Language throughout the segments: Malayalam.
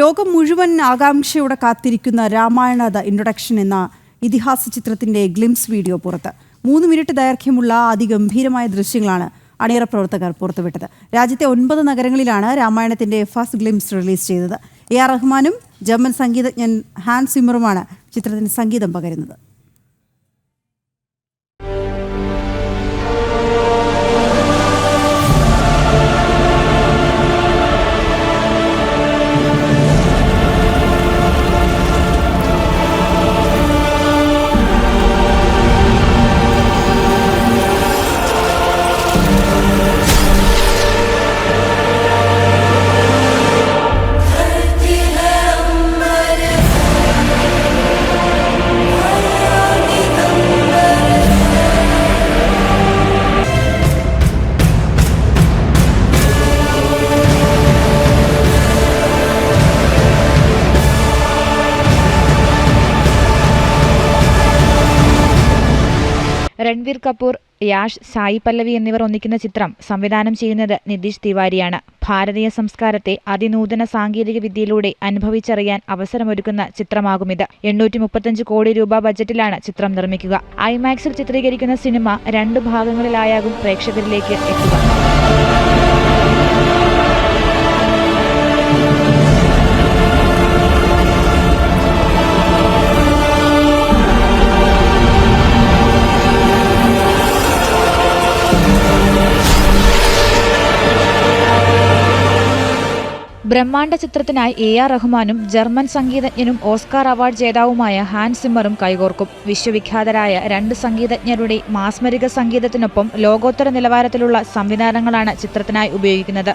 ലോകം മുഴുവൻ ആകാംക്ഷയോടെ കാത്തിരിക്കുന്ന രാമായണ ദ ഇൻട്രൊഡക്ഷൻ എന്ന ഇതിഹാസ ചിത്രത്തിന്റെ ഗ്ലിംസ് വീഡിയോ പുറത്ത്. മൂന്ന് മിനിറ്റ് ദൈർഘ്യമുള്ള അതിഗംഭീരമായ ദൃശ്യങ്ങളാണ് അണിയറ പ്രവർത്തകർ പുറത്തുവിട്ടത്. രാജ്യത്തെ ഒൻപത് നഗരങ്ങളിലാണ് രാമായണത്തിന്റെ ഫസ്റ്റ് ഗ്ലിംസ് റിലീസ് ചെയ്തത്. എ ആർ റഹ്മാനും ജർമ്മൻ സംഗീതജ്ഞൻ ഹാൻ സിമറുമാണ് ചിത്രത്തിന് സംഗീതം പകരുന്നത്. രൺവീർ കപൂർ യാഷ് സായി പല്ലവി എന്നിവർ ഒന്നിക്കുന്ന ചിത്രം സംവിധാനം ചെയ്യുന്നത് നിതീഷ് തിവാരിയാണ്. ഭാരതീയ സംസ്കാരത്തെ അതിനൂതന സാങ്കേതിക വിദ്യയിലൂടെ അനുഭവിച്ചറിയാൻ അവസരമൊരുക്കുന്ന ചിത്രമാകുമിത്. എണ്ണൂറ്റി മുപ്പത്തഞ്ച് കോടി രൂപ ബജറ്റിലാണ് ചിത്രം നിർമ്മിക്കുക. ഐമാക്സിൽ ചിത്രീകരിക്കുന്ന സിനിമ രണ്ടു ഭാഗങ്ങളിലായാകും പ്രേക്ഷകരിലേക്ക് എത്തുക. ബ്രഹ്മാണ്ഡ ചിത്രത്തിനായി എ ആർ റഹ്മാനും ജർമ്മൻ സംഗീതജ്ഞനും ഓസ്കാർ അവാർഡ് ജേതാവുമായ ഹാൻസ് സിമ്മറും കൈകോർക്കും. വിശ്വവിഖ്യാതരായ രണ്ട് സംഗീതജ്ഞരുടെ മാസ്മരിക സംഗീതത്തിനൊപ്പം ലോകോത്തര നിലവാരത്തിലുള്ള സംവിധാനങ്ങളാണ് ചിത്രത്തിനായി ഉപയോഗിക്കുന്നത്.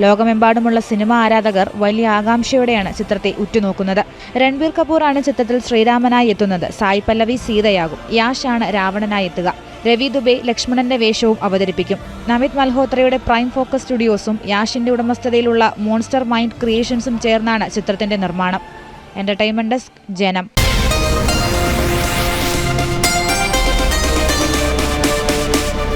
ലോകമെമ്പാടുമുള്ള സിനിമ ആരാധകർ വലിയ ആകാംക്ഷയോടെയാണ് ചിത്രത്തെ ഉറ്റുനോക്കുന്നത്. രൺബീർ കപൂറാണ് ചിത്രത്തിൽ ശ്രീരാമനായി എത്തുന്നത്. സായി പല്ലവി സീതയാകും. യാഷാണ് രാവണനായി എത്തുക. രവി ദുബെ ലക്ഷ്മണന്റെ വേഷവും അവതരിപ്പിക്കും. നമിത് മൽഹോത്രയുടെ പ്രൈം ഫോക്കസ് സ്റ്റുഡിയോസും യാഷിന്റെ ഉടമസ്ഥതയിലുള്ള മോൺസ്റ്റർ മൈൻഡ് ക്രിയേഷൻസും ചേർന്നാണ് ചിത്രത്തിന്റെ നിർമ്മാണം. എന്റർടൈൻമെന്റ് ഡെസ്ക് ജനം.